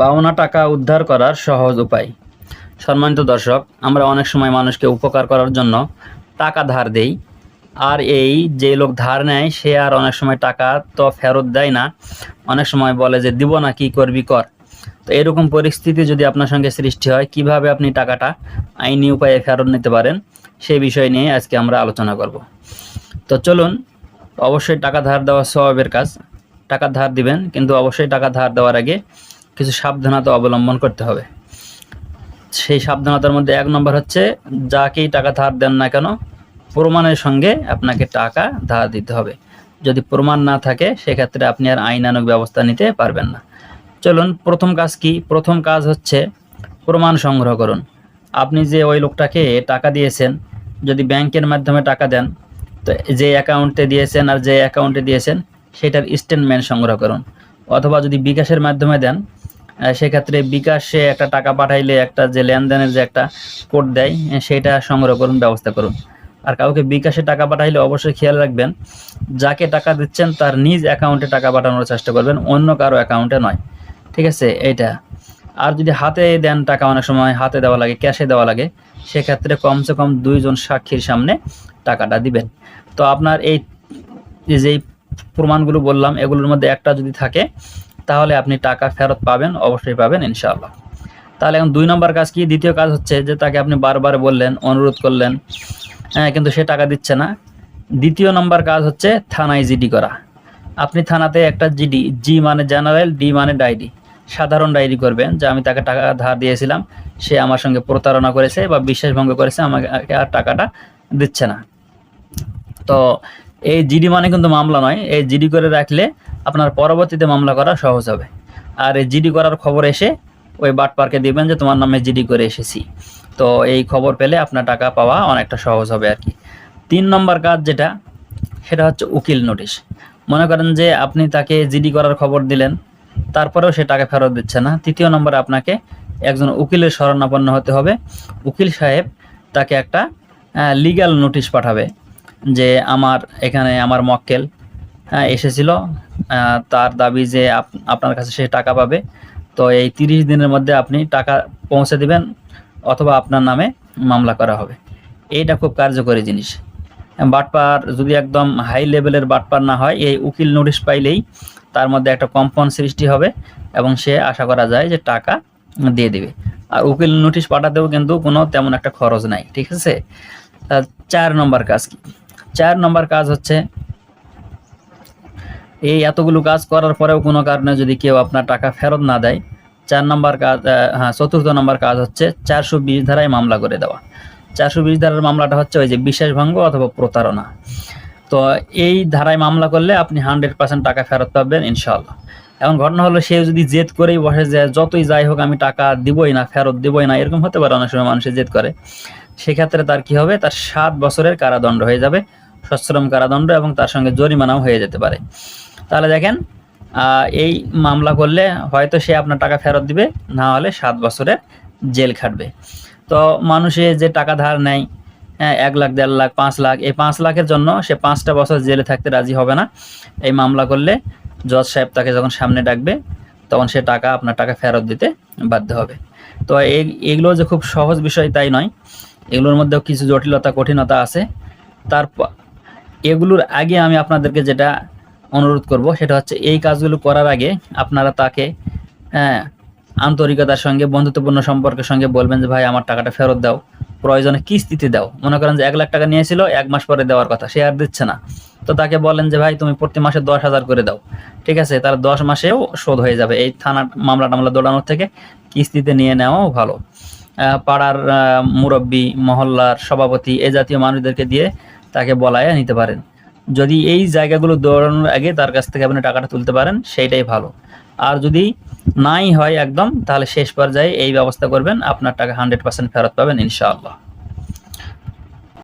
পাওনা টাকা উদ্ধার করার সহজ উপায়। সম্মানিত দর্শক, আমরা অনেক সময় মানুষকে উপকার করার জন্য টাকা ধার দেই। আর এই যে লোক ধার নেয়, সে আর অনেক সময় টাকা তো ফেরত দেয় না। অনেক সময় বলে যে, দিব না, কি করবি, কর। তো এরকম পরিস্থিতি যদি আপনার সঙ্গে সৃষ্টি হয়, কীভাবে আপনি টাকাটা আইনি উপায়ে ফেরত নিতে পারেন সেই বিষয় নিয়ে আজকে আমরা আলোচনা করব। তো চলুন, অবশ্যই টাকা ধার দেওয়া স্বভাবের কাজ। টাকা ধার দিবেন, কিন্তু অবশ্যই টাকা ধার দেওয়ার আগে কিছু সাবধানতা অবলম্বন করতে হবে। সেই সাবধানতার মধ্যে এক নম্বর হচ্ছে, যাকেই টাকা ধার দেন না কেন, প্রমাণের সঙ্গে আপনাকে টাকা ধার দিতে হবে। যদি প্রমাণ না থাকে, সেক্ষেত্রে আপনি আর আইনানুগ ব্যবস্থা নিতে পারবেন না। চলুন, প্রথম কাজ কি? প্রথম কাজ হচ্ছে প্রমাণ সংগ্রহ করুন। আপনি যে ওই লোকটাকে টাকা দিয়েছেন, যদি ব্যাংকের মাধ্যমে টাকা দেন, তো যে অ্যাকাউন্টে দিয়েছেন আর যে অ্যাকাউন্টে দিয়েছেন, সেটার স্টেটমেন্ট সংগ্রহ করুন। অথবা যদি বিকাশের মাধ্যমে দেন সেক্ষেত্রে বিকাশে একটা টাকা পাঠাইলে একটা যে লেনদেনের যে একটা কোড দেয় সেটা সংগ্রহ করুন, ব্যবস্থা করুন। আর কাউকে বিকাশে টাকা পাঠাইলে অবশ্যই খেয়াল রাখবেন, যাকে টাকা দিচ্ছেন তার নিজ অ্যাকাউন্টে টাকা পাঠানোর চেষ্টা করবেন, অন্য কারও অ্যাকাউন্টে নয়। ঠিক আছে? এইটা। আর যদি হাতে দেন টাকা, অনেক সময় হাতে দেওয়া লাগে, ক্যাশে দেওয়া লাগে, সেক্ষেত্রে কমসে কম দুইজন সাক্ষীর সামনে টাকাটা দিবেন। তো আপনার এই যেই প্রমাণগুলো বললাম, এগুলোর মধ্যে একটা যদি থাকে তাহলে আপনি টাকা ফেরত পাবেন, অবশ্যই পাবেন ইনশাআল্লাহ। তাহলে এখন দুই নম্বর কাজ কি? দ্বিতীয় কাজ হচ্ছে যে তাকে আপনি বারবার বললেন, অনুরোধ করলেন হ্যাঁ কিন্তু সে টাকা দিচ্ছে না। দ্বিতীয় নম্বর কাজ হচ্ছে থানায় জিডি করা। আপনি থানাতে একটা জিডি, জি মানে জেনারেল, ডি মানে ডায়েরি সাধারণ ডায়েরি করবেন যে আমি তাকে টাকা ধার দিয়েছিলাম, সে আমার সঙ্গে প্রতারণা করেছে বা বিশ্বাস ভঙ্গ করেছে, আমাকে আর টাকাটা দিচ্ছে না। তো এই জিডি মানে কিন্তু মামলা নয়, এই জিডি করে রাখলে আপনার পরবর্তীতে মামলা করা সহজ হবে। আর জিডি করার খবর এসে ওই বাট পার্কে দিবেন যে, তোমার নামে জিডি করে এসেছি। তো এই খবর পেলে আপনার টাকা পাওয়া অনেকটা সহজ হবে আর কি। তিন নম্বর কাজ যেটা, সেটা হচ্ছে উকিল নোটিশ। মনে করেন যে, আপনি তাকে জিডি করার খবর দিলেন, তারপরেও সে টাকা ফেরত দিচ্ছে না। তৃতীয় নম্বরে আপনাকে একজন উকিলের শরণাপন্ন হতে হবে। উকিল সাহেব তাকে একটা লিগ্যাল নোটিশ পাঠাবে যে, আমার এখানে আমার মক্কেল এসেছিল। তার দাবি যে আপ- আপনার কাছে সে টাকা পাবে। তো এই তিরিশ দিনের মধ্যে আপনি টাকা পৌঁছে দিবেন অথবা আপনার নামে মামলা করা হবে। এইটা খুব কার্যকরী জিনিস। বাটপার যদি একদম হাই লেভেলের বাটপার না হয়, এই উকিল নোটিশ পাইলেই তার মধ্যে একটা কম্পন সৃষ্টি হবে এবং সে আশা করা যায় যে টাকা দিয়ে দেবে। আর উকিল নোটিশ পাঠাতেও কিন্তু কোনো তেমন একটা খরচ নাই, ঠিক আছে? চার নম্বর কাজ কি? চার নম্বর কাজ হচ্ছে এই এতগুলো কাজ করার পরেও কোনো কারণে যদি কেউ আপনার টাকা ফেরত না দেয়, চার নম্বর কাজ হ্যাঁ চতুর্থ নম্বর কাজ হচ্ছে চারশো বিশ ধারায় মামলা করে দেওয়া। চারশো বিশ ধারার মামলাটা হচ্ছে ওই যে বিশ্বাসভঙ্গ অথবা প্রতারণা। তো এই ধারায় মামলা করলে আপনি হান্ড্রেড পার্সেন্ট টাকা ফেরত পাবেন ইনশাল্লাহ এখন ঘটনা হলো সে যদি জেদ করেই বসে যে যতই যাই হোক আমি টাকা দিবই না, ফেরত দিবই না, এরকম হতে পারে অনেক সময় মানুষের জেদ করে। সেক্ষেত্রে তার কি হবে? তার সাত বছরের কারাদণ্ড হয়ে যাবে, সশ্রম কারাদণ্ড এবং তার সঙ্গে জরিমানাও হয়ে যেতে পারে। তাহলে দেখেন এই মামলা করলে হয়তো সে আপনার টাকা ফেরত দিবে, না হলে সাত বছরের জেল খাটবে। তো মানুষে যে টাকা ধার নেয় হ্যাঁ এক লাখ, দেড় লাখ, পাঁচ লাখ, এই পাঁচ লাখের জন্য সে পাঁচটা বছর জেলে থাকতে রাজি হবে না। এই মামলা করলে জজ সাহেব তাকে যখন সামনে ডাকবে, তখন সে টাকা, আপনার টাকা ফেরত দিতে বাধ্য হবে। তো এই, এগুলো যে খুব সহজ বিষয় তাই নয়। এগুলোর মধ্যেও কিছু জটিলতা, কঠিনতা আছে। তারপর, এগুলোর আগে আমি আপনাদেরকে যেটা অনুরোধ করব। সেটা হচ্ছে এই কাজগুলো করার আগে আপনারা তাকে হ্যাঁ আন্তরিকতার সঙ্গে, বন্ধুত্বপূর্ণ সম্পর্কের সঙ্গে বলবেন যে, ভাই, আমার টাকাটা ফেরত দাও। প্রয়োজনে কিস্তিতে দাও। মনে করেন যে, এক লাখ টাকা নিয়েছিল, এক মাস পরে দেওয়ার কথা, সে আর দিচ্ছে না। তো তাকে বলেন যে, ভাই, তুমি প্রতি মাসে দশ হাজার করে দাও। ঠিক আছে, তার দশ মাসেও শোধ হয়ে যাবে। এই থানা মামলা টামলা দৌড়ানোর থেকে কিস্তিতে নিয়ে নেওয়াও ভালো। পাড়ার মুরব্বী, মহল্লার সভাপতি, এ জাতীয় মানুষদেরকে দিয়ে তাকে বলায় নিতে পারেন। যদি এই জায়গাগুলো দৌড়ানোর আগে তার কাছ থেকে আপনি টাকাটা তুলতে পারেন, সেইটাই ভালো। আর যদি নাই হয় একদম, তাহলে শেষ পর্যায়ে এই ব্যবস্থা করবেন, আপনার টাকা হান্ড্রেড পার্সেন্ট ফেরত পাবেন, ইনশাআল্লাহ।